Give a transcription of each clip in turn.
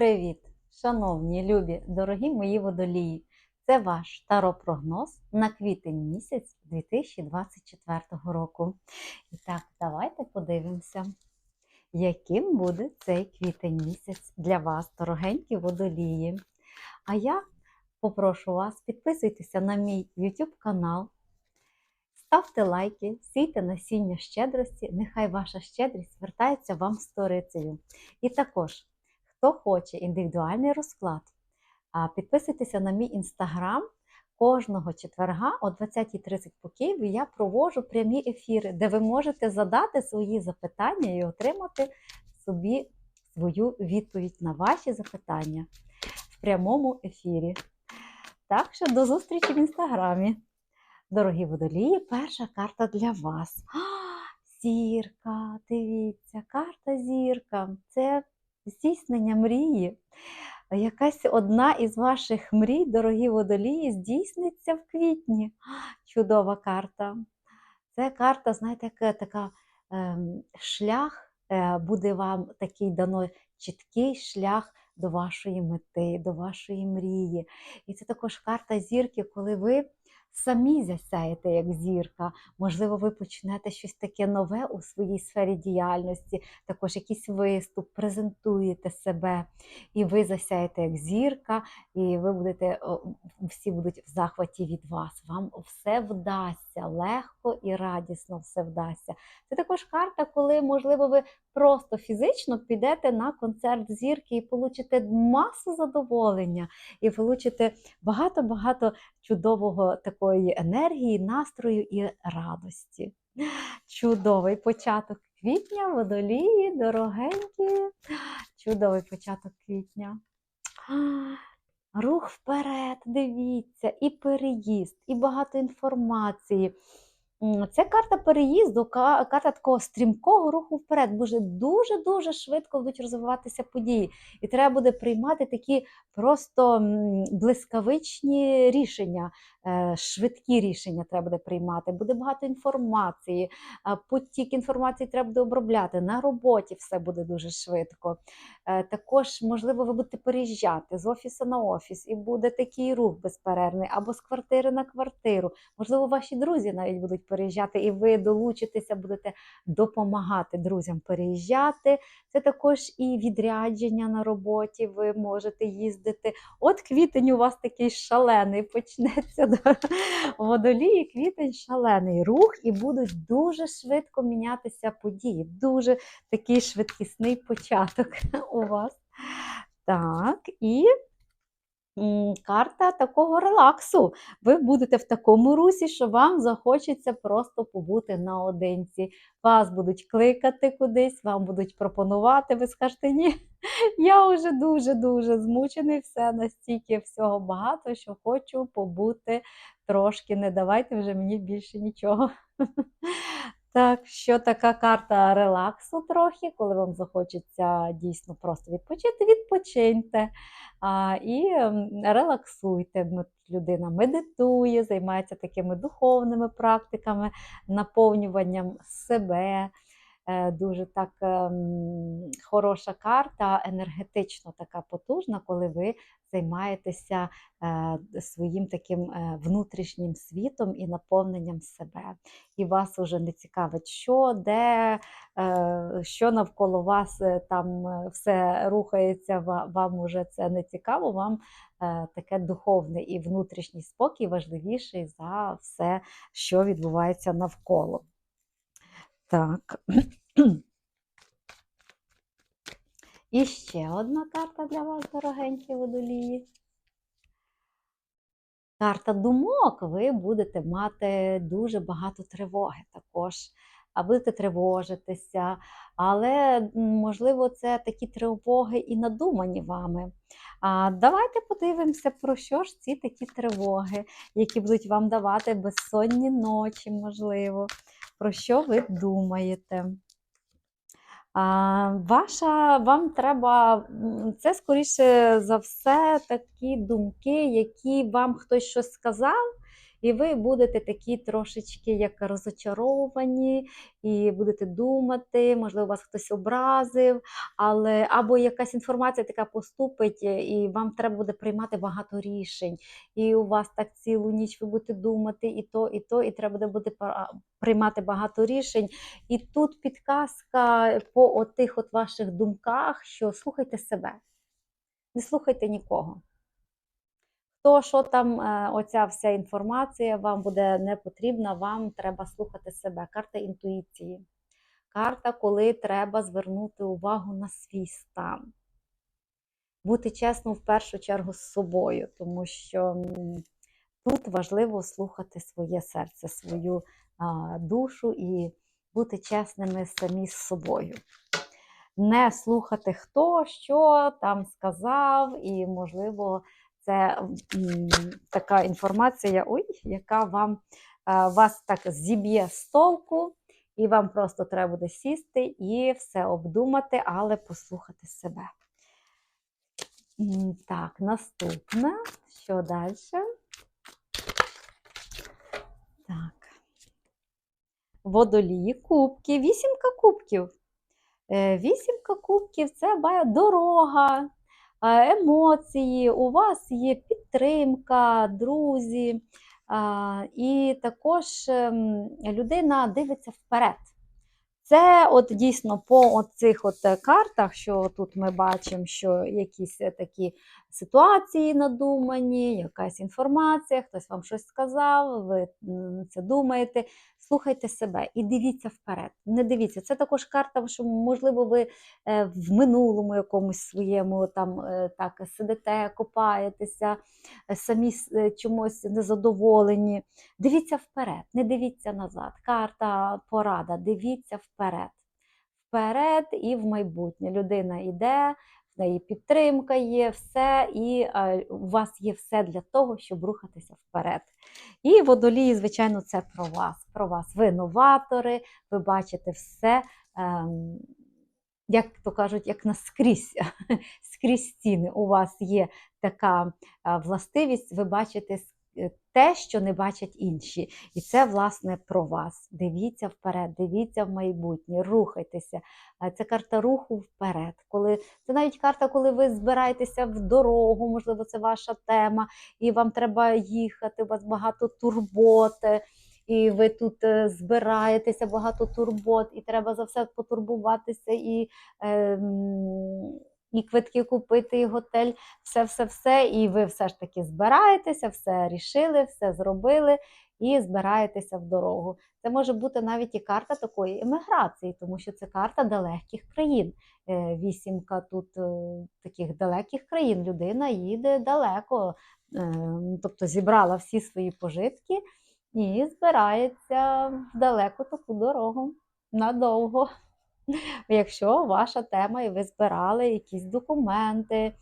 Привіт, шановні, любі, дорогі мої водолії! Це ваш таропрогноз на квітень місяць 2024 року. І так, давайте подивимося, яким буде цей квітень місяць для вас, дорогенькі водолії. А я попрошу вас підписуйтеся на мій YouTube канал, ставте лайки, сійте насіння щедрості, нехай ваша щедрість вертається вам сторицею. І також Хто хоче індивідуальний розклад, підписуйтеся на мій інстаграм. Кожного четверга о 20.30 по Києві я проводжу прямі ефіри, де ви можете задати свої запитання і отримати собі свою відповідь на ваші запитання в прямому ефірі. Так що до зустрічі в інстаграмі. Дорогі водолії, перша карта для вас. А, зірка, дивіться, карта зірка. Це здійснення мрії. Якась одна із ваших мрій, дорогі водолії, здійсниться в квітні. Чудова карта. Це карта, знаєте, така ем, шлях, е, буде вам такий дано чіткий шлях до вашої мети, до вашої мрії. І це також карта зірки, коли ви самі засяєте як зірка. Можливо, ви почнете щось таке нове у своїй сфері діяльності, також якийсь виступ, презентуєте себе, і ви засяєте як зірка, і ви будете, всі будуть в захваті від вас. Вам все вдасться, легко і радісно все вдасться. Це також карта, коли, можливо, ви просто фізично підете на концерт зірки і получите масу задоволення, і получите багато-багато чудового такої енергії, настрою і радості. Чудовий початок квітня, водолії, дорогенькі, чудовий початок квітня. Рух вперед, дивіться, і переїзд, і багато інформації. Це карта переїзду, карта такого стрімкого руху вперед. Боже, дуже-дуже швидко будуть розвиватися події. І треба буде приймати такі просто блискавичні рішення, швидкі рішення треба буде приймати. Буде багато інформації, потік інформації треба буде обробляти. На роботі все буде дуже швидко. Е, Також, можливо, ви будете переїжджати з офісу на офіс, і буде такий рух безперервний, або з квартири на квартиру. Можливо, ваші друзі навіть будуть переїжджати, і ви долучитеся, будете допомагати друзям переїжджати. Це також і відрядження на роботі. Ви можете їздити. От квітень у вас такий шалений почнеться. Водолії, квітень шалений рух, і будуть дуже швидко мінятися події. Дуже такий швидкісний початок у вас. Так, і карта такого релаксу. Ви будете в такому русі, що вам захочеться просто побути наодинці. Вас будуть кликати кудись, вам будуть пропонувати. Ви скажете, ні, я вже дуже-дуже змучений, все настільки всього багато, що хочу побути трошки. Не давайте вже мені більше нічого. Так, що така карта релаксу трохи, коли вам захочеться дійсно просто відпочити, відпочиньте а, і ем, релаксуйте. Людина медитує, займається такими духовними практиками, наповнюванням себе. Е, Дуже так ем, хороша карта, енергетично така потужна, коли ви займаєтеся е, своїм таким е, внутрішнім світом і наповненням себе і вас уже не цікавить, що, де, що навколо вас там все рухається, вам уже це не цікаво, вам таке духовне і внутрішній спокій важливіший за все, що відбувається навколо. Так. І ще одна карта для вас, дорогенькі водолії. Карта думок, ви будете мати дуже багато тривоги також, а будете тривожитися, але можливо це такі тривоги і надумані вами. А давайте подивимося, про що ж ці такі тривоги, які будуть вам давати безсонні ночі, можливо, про що ви думаєте. А, ваша, вам треба, це скоріше за все такі думки, які вам хтось щось сказав, І ви будете такі трошечки як розочаровані, і будете думати, можливо, вас хтось образив, але або якась інформація така поступить, і вам треба буде приймати багато рішень. І у вас так цілу ніч ви будете думати і то, і то, і треба буде пора- приймати багато рішень. І тут підказка по отих от ваших думках, що слухайте себе, не слухайте нікого. То, що там е, оця вся інформація вам буде не потрібна, вам треба слухати себе. Карта інтуїції. Карта, коли треба звернути увагу на свій стан. Бути чесним в першу чергу з собою, тому що тут важливо слухати своє серце, свою а, душу і бути чесними самі з собою. Не слухати, хто що там сказав, і, можливо, це така інформація, ой, яка вам вас так зіб'є з толку, і вам просто треба буде сісти і все обдумати, але послухати себе. Так, наступне. Що далі? Так. Водолії, кубки, вісімка кубків. Е, Вісімка кубків це дорога, е, емоції, у вас є підтримка, друзі, і також ем, людина дивиться вперед. Це от дійсно по цих картах, що тут ми бачимо, що якісь такі ситуації надумані, якась інформація, хтось вам щось сказав, ви це думаєте. Слухайте себе і дивіться вперед. Не дивіться. Це також карта, що можливо ви е, в минулому якомусь своєму там е, так сидите, копаєтеся, е, самі чомусь незадоволені. Дивіться вперед, не дивіться назад. Карта порада, дивіться вперед. Вперед і в майбутнє. Людина йде, неї підтримка є, все, і е, у вас є все для того, щоб рухатися вперед. І водолії, звичайно, це про вас. Про вас. Ви новатори, ви бачите все, ем, як то кажуть, як наскрізь, скрізь стіни. У вас є така е, властивість, ви бачите те, що не бачать інші. І це, власне, про вас. Дивіться вперед, дивіться в майбутнє, рухайтеся. Е, Це карта руху вперед. Коли, це навіть карта, коли ви збираєтеся в дорогу, можливо, це ваша тема, і вам треба їхати, у вас багато турботи. І ви тут е, збираєтеся багато турбот, і треба за все потурбуватися, і, ем, і квитки купити, і готель, все, все, все. І ви все ж таки збираєтеся, все рішили, все зробили і збираєтеся в дорогу. Це може бути навіть і карта такої еміграції, тому що це карта далеких країн. Е, Вісімка тут е, таких далеких країн. Людина їде далеко, е, тобто зібрала всі свої пожитки і збирається в далеку таку дорогу надовго. Якщо ваша тема, і ви збирали якісь документи,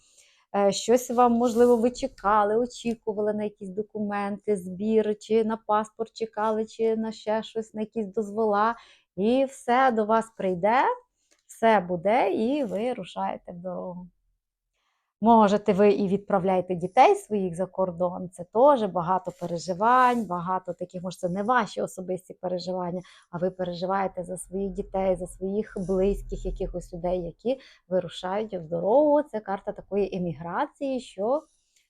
е, щось вам, можливо, ви чекали, очікували на якісь документи, збір, чи на паспорт чекали, чи на ще щось, на якісь дозвола, і все до вас прийде, все буде, і ви рушаєте в дорогу. Можете ви і відправляєте дітей своїх за кордон. Це теж багато переживань, багато таких, може, це не ваші особисті переживання, а ви переживаєте за своїх дітей, за своїх близьких якихось людей, які вирушають в дорогу. Це карта такої еміграції, що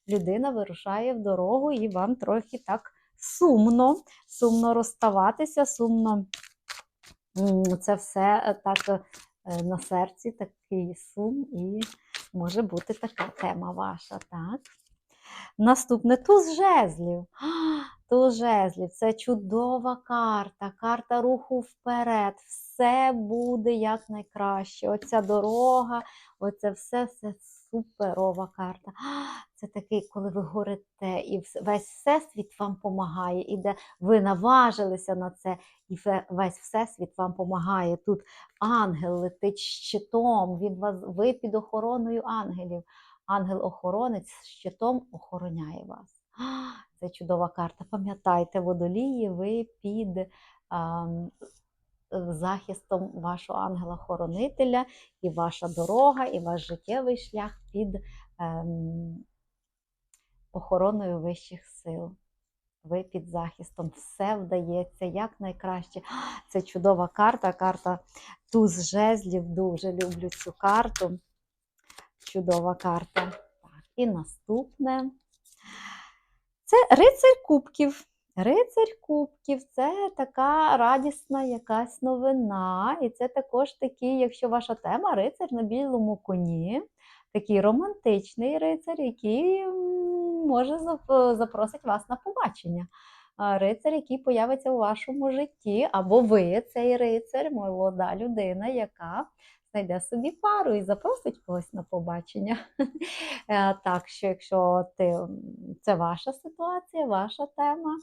людина вирушає в дорогу, і вам трохи так сумно, сумно розставатися, сумно це все е, так е, на серці, такий сум, і може бути така тема ваша, так? Наступне туз жезлів. Туз жезлів це чудова карта, карта руху вперед. Все буде як найкраще. Оця дорога, оце все, все суперова карта. А, Це такий, коли ви горите, і весь всесвіт вам допомагає, і де ви наважилися на це, і весь всесвіт вам допомагає. Тут ангел летить щитом, він вас, ви під охороною ангелів. Ангел-охоронець щитом охороняє вас. Це чудова карта. Пам'ятайте, водолії, ви під ам, захистом вашого ангела-хоронителя, і ваша дорога, і ваш життєвий шлях під ем, охороною вищих сил. ви під захистом. Все вдається як найкраще. Це чудова карта. Карта туз жезлів. Дуже люблю цю карту. Чудова карта. Так, і наступне. Це рицарь кубків. Рицарь кубків це така радісна якась новина. І це також такий, якщо ваша тема рицар на білому коні, такий романтичний рицар, який може запросить вас на побачення. Рицар, який появиться у вашому житті, або ви цей рицар, молода людина, яка знайде собі пару і запросить когось на побачення. Е, Так що, якщо ти, це ваша ситуація, ваша тема,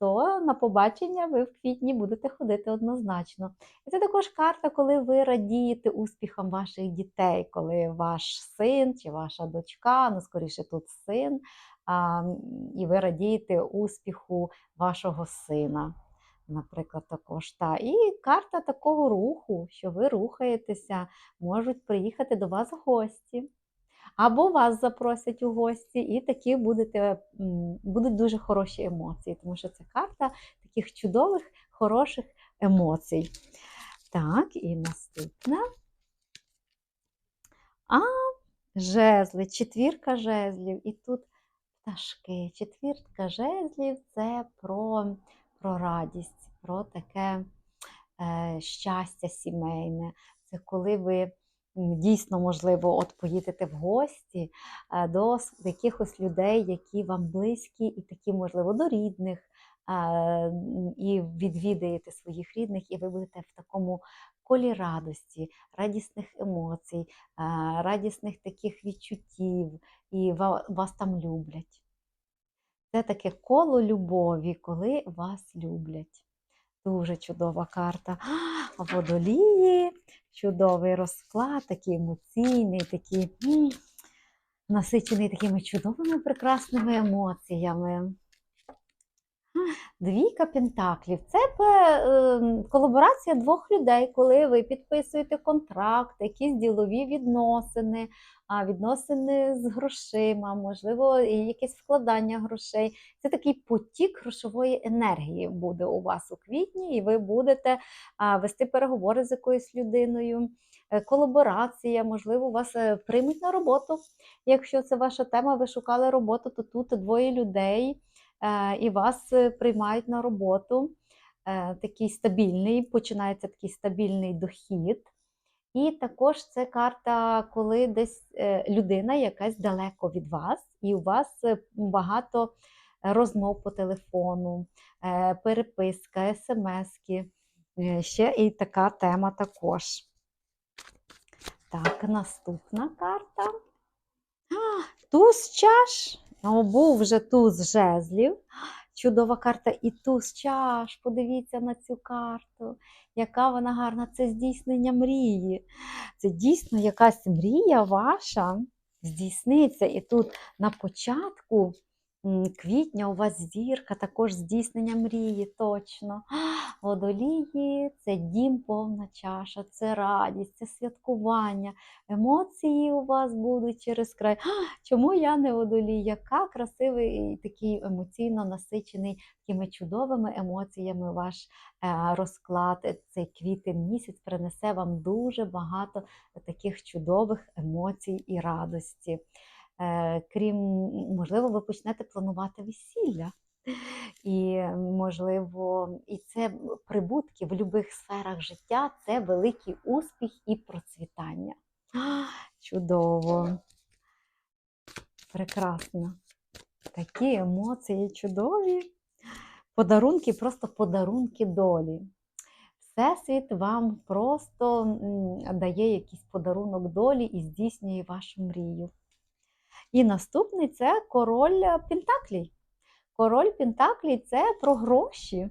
то на побачення ви в квітні будете ходити однозначно. І це також карта, коли ви радієте успіхам ваших дітей, коли ваш син чи ваша дочка, ну скоріше тут син, і ви радієте успіху вашого сина. Наприклад, також та. І карта такого руху, що ви рухаєтеся, можуть приїхати до вас гості. Або вас запросять у гості, і такі будете, будуть дуже хороші емоції, тому що це карта таких чудових, хороших емоцій. Так, і наступне. А, жезли, четвірка жезлів. І тут пташки. Четвірка жезлів це про, про радість, про таке е, щастя сімейне. Це коли ви дійсно, можливо, от поїдете в гості е, до якихось людей, які вам близькі, і такі, можливо, до рідних, е, і відвідаєте своїх рідних, і ви будете в такому колі радості, радісних емоцій, е, радісних таких відчуттів, і вас там люблять. Це таке коло любові, коли вас люблять. Дуже чудова карта. Водолії, чудовий розклад, такий емоційний, такий насичений такими чудовими прекрасними емоціями. Двійка пентаклів це ем, колаборація двох людей, коли ви підписуєте контракт, якісь ділові відносини, відносини з грошима, можливо, якесь вкладання грошей. Це такий потік грошової енергії буде у вас у квітні, і ви будете вести переговори з якоюсь людиною. Е, Колаборація, можливо, вас е, приймуть на роботу. Якщо це ваша тема, ви шукали роботу, то тут двоє людей е, і вас е, приймають на роботу. Е, Такий стабільний, починається такий стабільний дохід. І також це карта, коли десь е, людина якась далеко від вас, і у вас е, багато розмов по телефону, е, переписка, смски. Е, Ще і така тема також. Так, наступна карта. А, Туз чаш. Був вже туз жезлів. Чудова карта і туз чаш. Подивіться на цю карту. Яка вона гарна. Це здійснення мрії. Це дійсно якась мрія ваша здійсниться. І тут на початку квітня у вас зірка, також здійснення мрії, точно. Водолії це дім повна чаша, це радість, це святкування. Емоції у вас будуть через край. Чому я не водолій? Яка красивий і такий емоційно насичений такими чудовими емоціями ваш е, розклад. Цей квітень місяць принесе вам дуже багато таких чудових емоцій і радості. Е, Крім, можливо, ви почнете планувати весілля. І, можливо, і це прибутки в будь-яких сферах життя це великий успіх і процвітання. Чудово! Прекрасно. Такі емоції чудові. Подарунки, просто подарунки долі. Всесвіт вам просто дає якийсь подарунок долі і здійснює вашу мрію. І наступний це король Пентаклій. Король Пентаклій це про гроші.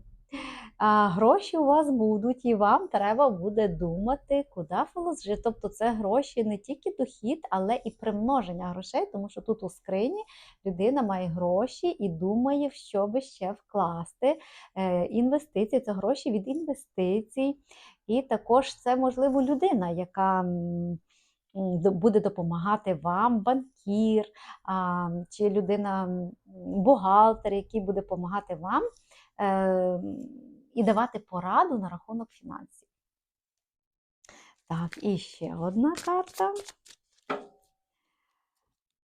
А гроші у вас будуть, і вам треба буде думати, куди вложити. Тобто це гроші не тільки дохід, але і примноження грошей, тому що тут у скрині людина має гроші і думає, в що би ще вкласти. Е, Інвестиції це гроші від інвестицій. І також це, можливо, людина, яка буде допомагати вам банкір чи людина-бухгалтер, який буде допомагати вам е, і давати пораду на рахунок фінансів. Так, і ще одна карта.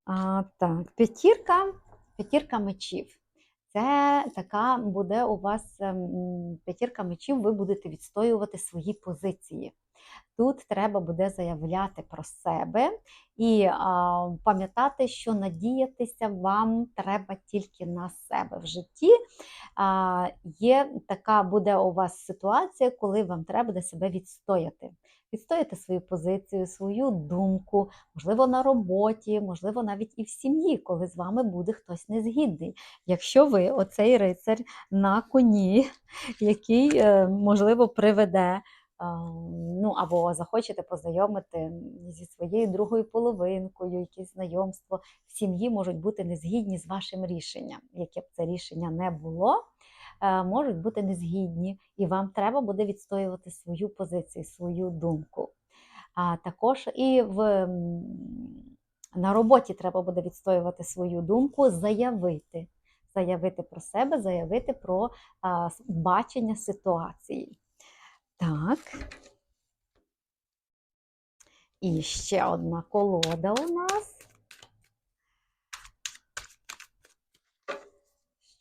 А, так, п'ятірка, п'ятірка мечів. Це така буде у вас ем, п'ятірка мечів, ви будете відстоювати свої позиції. Тут треба буде заявляти про себе і пам'ятати, що надіятися вам треба тільки на себе в житті. А, Є така буде у вас ситуація, коли вам треба буде себе відстояти. Відстояти свою позицію, свою думку, можливо, на роботі, можливо, навіть і в сім'ї, коли з вами буде хтось незгідний. Якщо ви, оцей рицар на коні, який, е, можливо, приведе ну або захочете познайомити зі своєю другою половинкою, якесь знайомство в сім'ї можуть бути незгідні з вашим рішенням. Яке б це рішення не було, е, можуть бути незгідні, і вам треба буде відстоювати свою позицію, свою думку. А також і в на роботі треба буде відстоювати свою думку, заявити. Заявити про себе, заявити про а, бачення ситуації. Так. І ще одна колода у нас.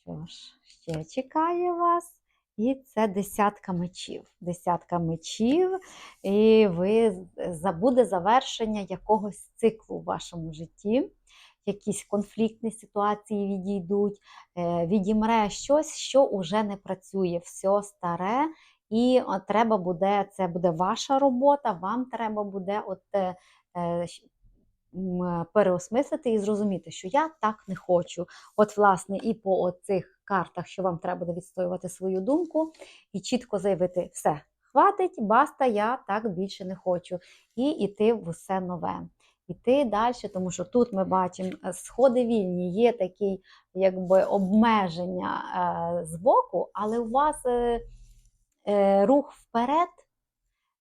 Що ж, ще чекає вас. І це десятка мечів. Десятка мечів, і ви буде завершення якогось циклу в вашому житті. Якісь конфліктні ситуації відійдуть, е, відімре щось, що вже не працює, все старе, і треба буде, це буде ваша робота, вам треба буде от, е, е, переосмислити і зрозуміти, що я так не хочу. От, власне, і по цих картах, що вам треба буде відстоювати свою думку, і чітко заявити, все, хватить, баста, я так більше не хочу. І йти в усе нове. Іти далі, тому що тут ми бачимо е, сходи вільні, є такі якби обмеження е, з але у вас. Е, Е, рух вперед,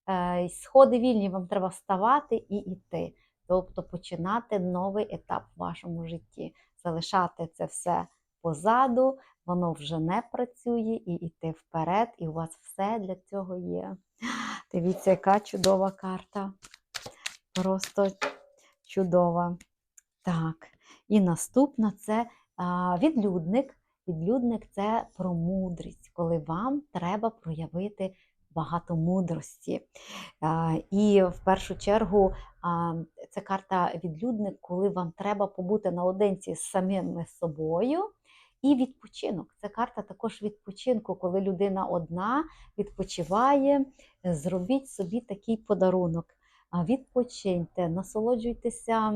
е, сходи вільні, вам треба вставати і йти. Тобто починати новий етап в вашому житті. Залишати це все позаду, воно вже не працює, і йти вперед, і у вас все для цього є. Дивіться, яка чудова карта. Просто чудова. Так, і наступна це відлюдник. Відлюдник це про мудрість, коли вам треба проявити багато мудрості. І в першу чергу це карта відлюдник, коли вам треба побути наодинці з самим собою. І відпочинок. Це карта також відпочинку, коли людина одна відпочиває, зробіть собі такий подарунок відпочиньте, насолоджуйтеся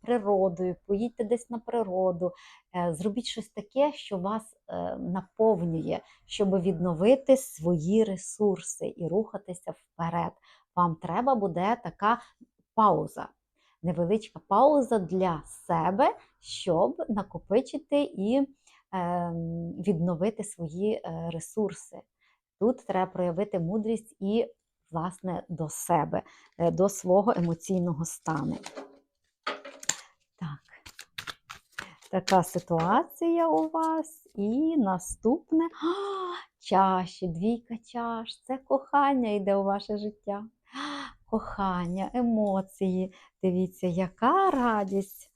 природою, поїдьте десь на природу, е, зробіть щось таке, що вас е, наповнює, щоб відновити свої ресурси і рухатися вперед. Вам треба буде така пауза. Невеличка пауза для себе, щоб накопичити і ем, відновити свої е, ресурси. Тут треба проявити мудрість і власне, до себе, е, до свого емоційного стану. Так, така ситуація у вас. І наступне а, чаші, двійка чаш. Це кохання йде у ваше життя. Кохання, емоції. Дивіться, яка радість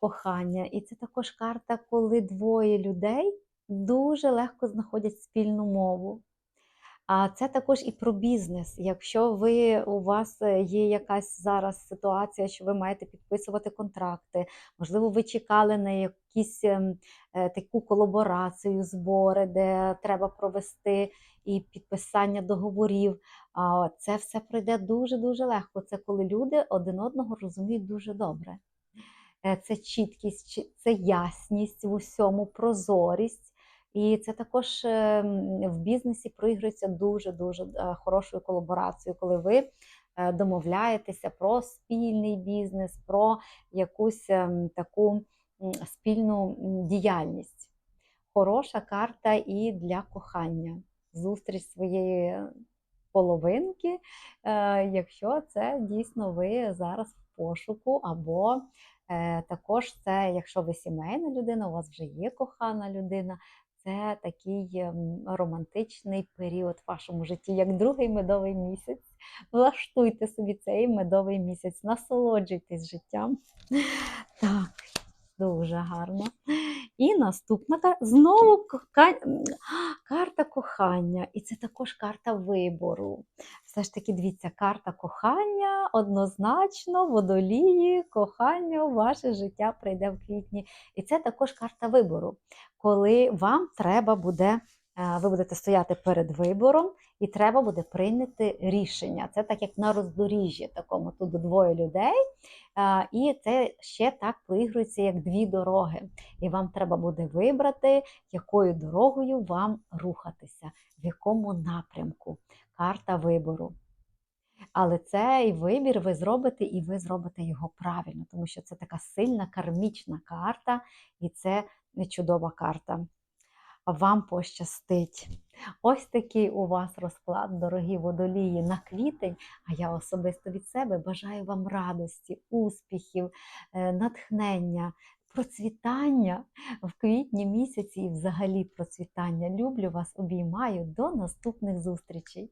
кохання. І це також карта, коли двоє людей дуже легко знаходять спільну мову. А це також і про бізнес. Якщо ви у вас е, є якась зараз ситуація, що ви маєте підписувати контракти, можливо, ви чекали на якісь ем, е, таку колаборацію, збори, де треба провести і підписання договорів. А це все пройде дуже-дуже легко. Це коли люди один одного розуміють дуже добре. Е, це чіткість, це ясність в усьому, прозорість. І це також ем, в бізнесі проігрується дуже-дуже е, хорошою колаборацією, коли ви е, домовляєтеся про спільний бізнес, про якусь ем, таку спільну діяльність. Хороша карта і для кохання. Зустріч своєї половинки, е, якщо це дійсно ви зараз в пошуку, або також це, якщо ви сімейна людина, у вас вже є кохана людина, це такий ем, романтичний період в вашому житті, як другий медовий місяць. Влаштуйте собі цей медовий місяць, насолоджуйтесь життям. Так, дуже гарно. І наступна знову карта кохання. І це також карта вибору. Все ж таки, дивіться, карта кохання однозначно, водолії, кохання ваше життя прийде в квітні. І це також карта вибору, коли вам треба буде, ви будете стояти перед вибором, і треба буде прийняти рішення. Це так як на роздоріжжі такому, тут двоє людей. І це ще так проігрується, як дві дороги. І вам треба буде вибрати, якою дорогою вам рухатися, в якому напрямку. Карта вибору. Але цей вибір ви зробите, і ви зробите його правильно, тому що це така сильна кармічна карта, і це чудова карта. Вам пощастить. Ось такий у вас розклад, дорогі водолії, на квітень. А я особисто від себе бажаю вам радості, успіхів, е, натхнення, процвітання в квітні місяці і взагалі процвітання. Люблю вас, обіймаю. До наступних зустрічей!